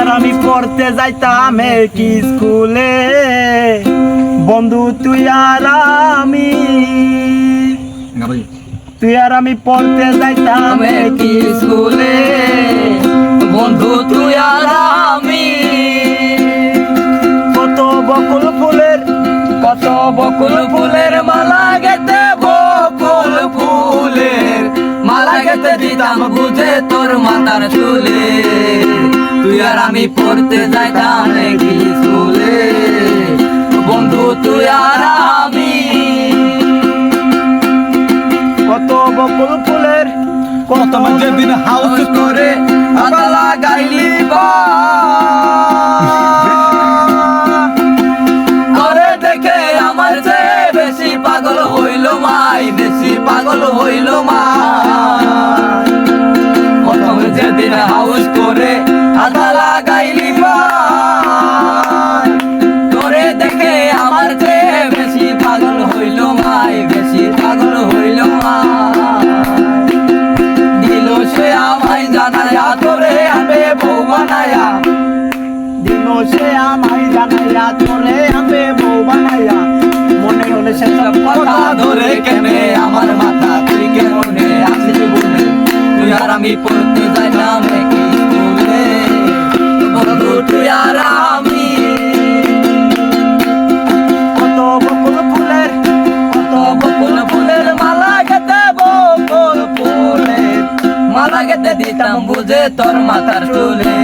আর আমি পড়তে যাইতাম কি স্কুলে। বন্ধু তুই আর আমি। তুই আর আমি পড়তে যাইতাম কি স্কুলে। বন্ধু তুই আর আমি। কত বকুল ফুলের কত বকুল ফুলের মালা গেতে বকুল ফুলের। মালা গেতে দিতাম বুঝে তোর মাথার চুলে তুই আর আমি পড়তে যাইতাম কি স্কুলে। বন্ধু তুই আর আমি। কত বকুল ফুলের কত যেদিন হাউস করে আদা লাগাইলি করে দেখে আমার যে বেশি পাগল হইল মাই বেশি পাগল হইল মাই। প্রথম যেদিন হাউস সে আমায় জানাইয়া তোরে আমি বউ মনে হলে সে কথা ধরে কেনে আমার মাথা তুই কেমনে আসিস বলে? তুই আর আমি পড়তে যাইতাম একই স্কুলে। বন্ধু, তুই আর আমি। কত বকুল ফুলের, কত বকুল ফুলের মালা গেতে বকুল ফুলের। মালা গেতে দিতাম বুঝে তোর মাথার চুলে।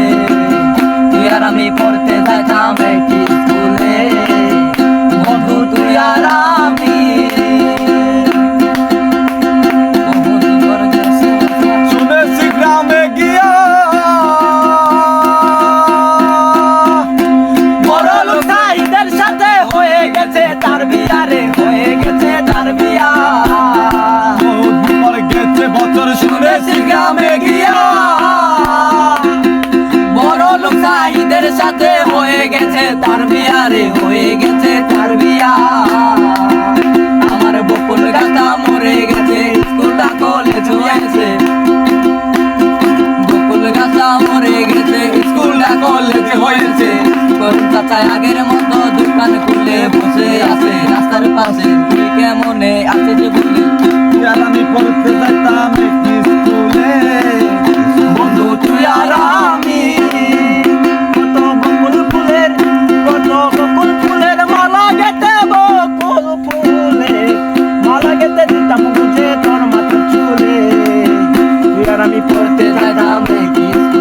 বড় সাথে হয়ে গেছে তার বিয়ারে, হয়ে গেছে তার বিয়া। আমার বকুল গাছা মরে গেছে, স্কুলটা, কলেজ হয়েছে। বকুল গাছা মরে গেছে, স্কুলটা, কলেজ হয়েছে। করুন আগের মতো দোকান খুলে বসে আছে, রাস্তার পাশে তুই কেমনে আছে যে বলে? करते हैं। राम की